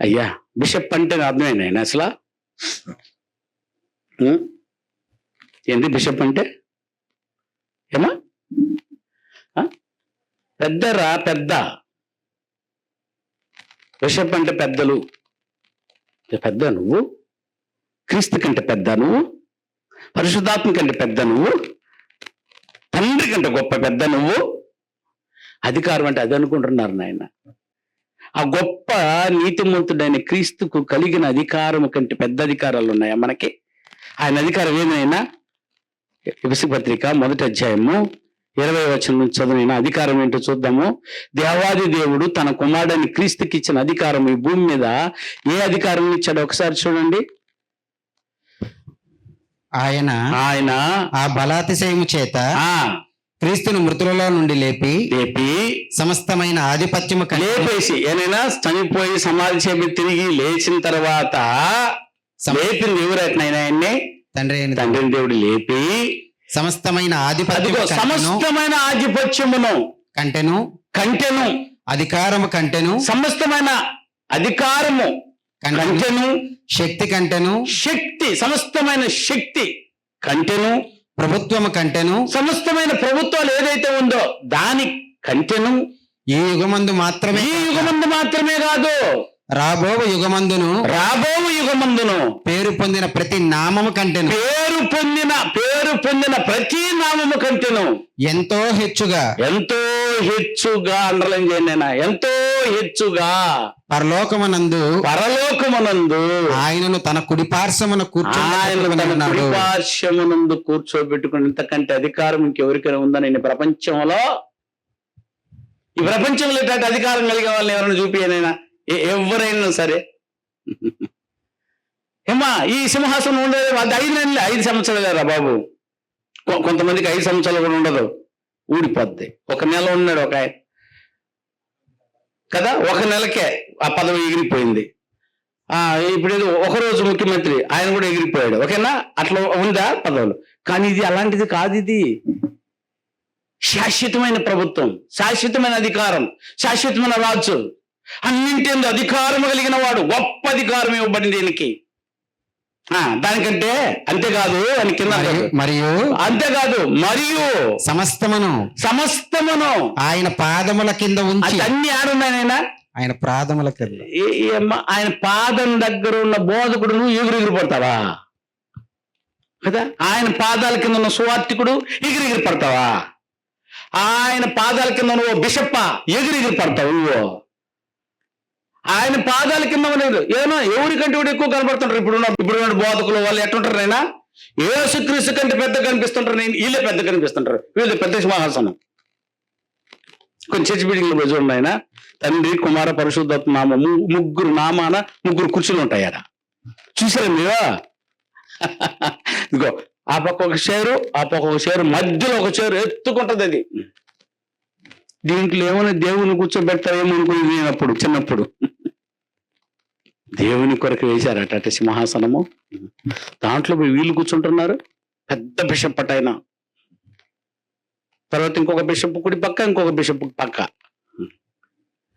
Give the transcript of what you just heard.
అయ్యా బిషప్ అంటే అర్థమైంది ఆయన అసలు? ఏంది ఏంటి బిషప్ అంటే? ఏమా? పెద్దరా పెద్ద? బిషప్ అంటే పెద్దలు. పెద్ద నువ్వు? క్రీస్తు కంటే పెద్ద నువ్వు? పరిశుద్ధాత్మ కంటే పెద్ద నువ్వు? తండ్రి కంటే గొప్ప పెద్ద నువ్వు? అధికారం అంటే అది అనుకుంటున్నారు నాయన. ఆ గొప్ప నీతిమంతుడైన క్రీస్తుకు కలిగిన అధికారం కంటే పెద్ద అధికారాలు ఉన్నాయా మనకి? ఆయన అధికారం ఎపిసి పత్రిక మొదటి అధ్యాయము ఇరవై వచనం నుంచి చదివిన అధికారం ఏంటో చూద్దాము. దేవాది దేవుడు తన కుమారుడని క్రీస్తుకి ఇచ్చిన అధికారం ఈ భూమి మీద ఏ అధికారం ఇచ్చాడు ఒకసారి చూడండి. ఆయన ఆయన ఆ బలాతిశయము చేత ఆ క్రీస్తును మృతులలో నుండి లేపి లేపి సమస్తమైన ఆధిపత్యము లేపేసి ఏనైనా చనిపోయి సమాధి చేపి తిరిగి లేచిన తర్వాత లేపింది ఎవరైనా ఆయన్ని? తండ్రి అయిన తండ్రిని దేవుడు లేపి సమస్తమైన ఆధిపత్యము కంటెను సమస్తమైన ఆధిపత్యమును కంటెను కంటెను అధికారము కంటెను సమస్తమైన అధికారము కంటెను శక్తి కంటెను శక్తి సమస్తమైన శక్తి కంటెను ప్రభుత్వము కంటెను సమస్తమైన ప్రభుత్వాలు ఏదైతే ఉందో దాని కంటెను ఈ యుగమందు మాత్రమే ఈ యుగమందు మాత్రమే కాదు. రాబో యుగమందును రాబో యుగమందును పేరు పొందిన ప్రతి నామము కంటెను పేరు పొందిన పేరు పొందిన ప్రతి నామము కంటెను. ఎంతో హెచ్చుగా ఎంతో హెచ్చుగా అండర్లైన్ చేయండి. ఎంతో హెచ్చుగా పరలోకమునందు పరలోకమునందు? ఆయనను తన కుడి పార్శ్వమున కుడిపార్శ్వమునందు కూర్చోబెట్టుకుని ఇంతకంటే అధికారం ఇంకెవరికైనా ఉందని ఈ ప్రపంచంలో ఈ ప్రపంచంలో ఇట్లాంటి అధికారం కలిగే వాళ్ళని ఎవరైనా చూపియనైనా ఎవరైనా సరే. ఏమా ఈ సింహాసనం ఉండేది. అది ఐదు నెలలు ఐదు సంవత్సరాలు రా బాబు. కొంతమందికి ఐదు సంవత్సరాలు కూడా ఉండదు. ఊడిపోద్ది. ఒక నెల ఉన్నాడు ఒక ఆయన. కదా? ఒక నెలకే ఆ పదవి ఎగిరిపోయింది. ఆ ఇప్పుడు ఏదో ఒక రోజు ముఖ్యమంత్రి ఆయన కూడా ఎగిరిపోయాడు. ఓకేనా? అట్లా ఉందా పదవులు? కానీ ఇది అలాంటిది కాదు ఇది. శాశ్వతమైన ప్రభుత్వం శాశ్వతమైన అధికారం శాశ్వతమైన రాజు. అన్నింటి అధికారం కలిగిన వాడు గొప్ప అధికారం ఇవ్వబడింది దీనికి. దానికంటే అంతేకాదు అని కింద మరియు- అంతేకాదు మరియు సమస్తమును సమస్తమును ఆయన పాదముల కింద ఉంచి అన్ని ఆడున్నాయనైనా ఆయన పాదముల కింద. ఆయన పాదం దగ్గర ఉన్న బోధకుడు నువ్వు ఎగురు ఎగురు పడతావా? కదా? ఆయన పాదాల కింద ఉన్న సువార్తికుడు ఎగిరి ఎగిరి పడతావా? ఆయన పాదాల కింద నువ్వు బిషప్ప ఎగిరి ఎగిరి పడతావు నువ్వు. ఆయన పాదాల కింద లేదు ఏమో ఎవరికంటే కూడా ఎక్కువ కనబడుతుంటారు. ఇప్పుడు ఇప్పుడు బోధకులు వాళ్ళు ఎట్లుంటారు అయినా ఏసుక్రీస్తు కంటే పెద్ద కనిపిస్తుంటారు నేను. వీళ్ళే పెద్ద కనిపిస్తుంటారు. వీళ్ళు పెద్ద సింహాసనం. కొన్ని చర్చి బిల్డింగ్లు పోయి చూడండి ఆయన. తండ్రి కుమార పరిశుద్ధాత్మ నామ. ముగ్గురు నామాన ముగ్గురు కుర్చీలు ఉంటాయి ఆడ. చూసారా మీరు? ఇదిగో ఆ పక్క ఒక షేరు ఆ పక్క ఒక షేరు మధ్యలో ఒక షేరు ఎత్తుకుంటది అది. దీంట్లో ఏమైనా దేవుని కూర్చోబెడతారేమో అనుకుని నేను అప్పుడు చిన్నప్పుడు. దేవుని కొరకు వేశారట అట సింహాసనము. దాంట్లో పోయి వీళ్ళు కూర్చుంటున్నారు. పెద్ద బిషప్ అటైనా తర్వాత ఇంకొక బిషప్ కుడి పక్క ఇంకొక బిషప్ పక్క.